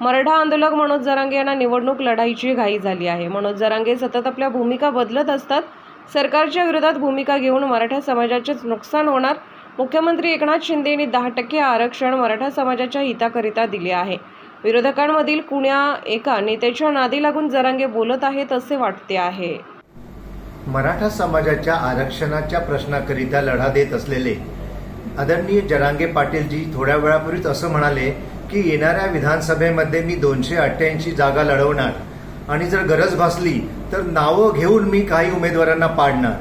मराठा आंदोलक मनोज जरांगे यांना निवडणूक लढाईची घाई झाली आहे. मनोज जरांगे सतत आपल्या भूमिका बदलत असतात. सरकारच्या विरोधात भूमिका घेऊन मराठा समाजाचेच नुकसान होणार मुख्यमंत्री एकनाथ शिंदे यांनी दहा टक्के आरक्षण मराठा समाजाच्या हिताकरिता दिले आहे. विरोधकांमधील कुण्या एका नेत्याच्या नादी लागून जरांगे बोलत आहेत असे वाटते आहे. मराठा समाजाच्या आरक्षणाच्या प्रश्नाकरिता लढा देत असलेले आदरणीय जरांगे पाटीलजी थोड्या वेळापूर्वीच असं म्हणाले की येणाऱ्या विधानसभेमध्ये मी दोनशे अठ्ठ्याऐंशी जागा लढवणार. आणि जर गरज भासली तर नावं घेऊन मी काही उमेदवारांना पाडणार.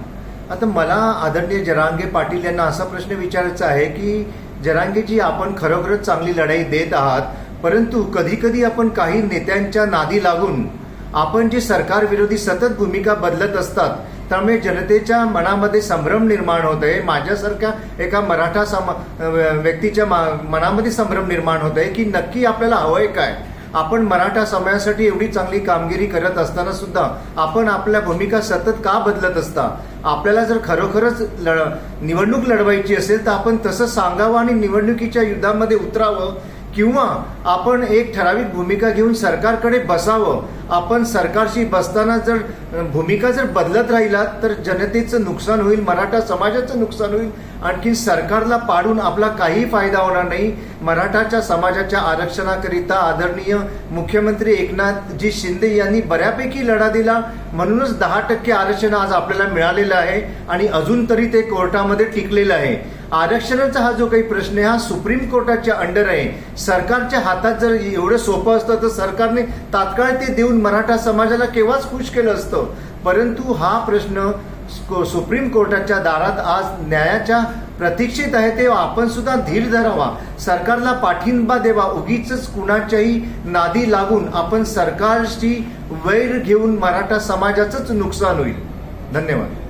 आता मला आदरणीय जरांगे पाटील यांना असा प्रश्न विचारायचा आहे की जरांगेजी आपण खरोखरच चांगली लढाई देत आहात परंतु कधी कधी आपण काही नेत्यांच्या नादी लागून आपण जे सरकार विरोधी सतत भूमिका बदलत असतात त्यामुळे जनतेच्या मनामध्ये संभ्रम निर्माण होत आहे. माझ्यासारख्या एका मराठा सम व्यक्तीच्या मा- मनामध्ये संभ्रम निर्माण होत आहे की नक्की आपल्याला हवंय काय? आपण मराठा समाजासाठी एवढी चांगली कामगिरी करत असताना सुद्धा आपण आपल्या भूमिका सतत का बदलत असता? आपल्याला जर खरोखरच लढ निवडणूक लढवायची असेल तर आपण तसं सांगावं आणि निवडणुकीच्या युद्धामध्ये उतरावं किंवा आपण एक ठराविक भूमिका घेऊन सरकारकडे बसावं. आपण सरकारशी बसताना जर भूमिका जर बदलत राहिला तर जनतेचं नुकसान होईल मराठा समाजाचं नुकसान होईल. आणखी सरकारला पाडून आपला काही फायदा होणार नाही. मराठाच्या समाजाच्या आरक्षणाकरिता आदरणीय मुख्यमंत्री एकनाथजी शिंदे यांनी बऱ्यापैकी लढा दिला. म्हणूनच दहा टक्के आरक्षण आज आपल्याला मिळालेलं आहे आणि अजून तरी ते कोर्टामध्ये टिकलेलं आहे. आरक्षणाचा हा जो काही प्रश्न आहे हा सुप्रीम कोर्टाच्या अंडर आहे. सरकारच्या हातात जर एवढं सोपं असतं तर सरकारने तात्काळ ते देऊन मराठा समाजाला केव्हाच खुश केलं असतं? परंतु हा प्रश्न सुप्रीम कोर्टाच्या दारात आज न्यायाच्या प्रतीक्षित आहे ते आपण सुद्धा धीर धरावा. सरकारला पाठिंबा देवा. उगीच कुणाच्याही नादी लागून आपण सरकारशी वैर घेऊन मराठा समाजाचंच नुकसान होईल. धन्यवाद.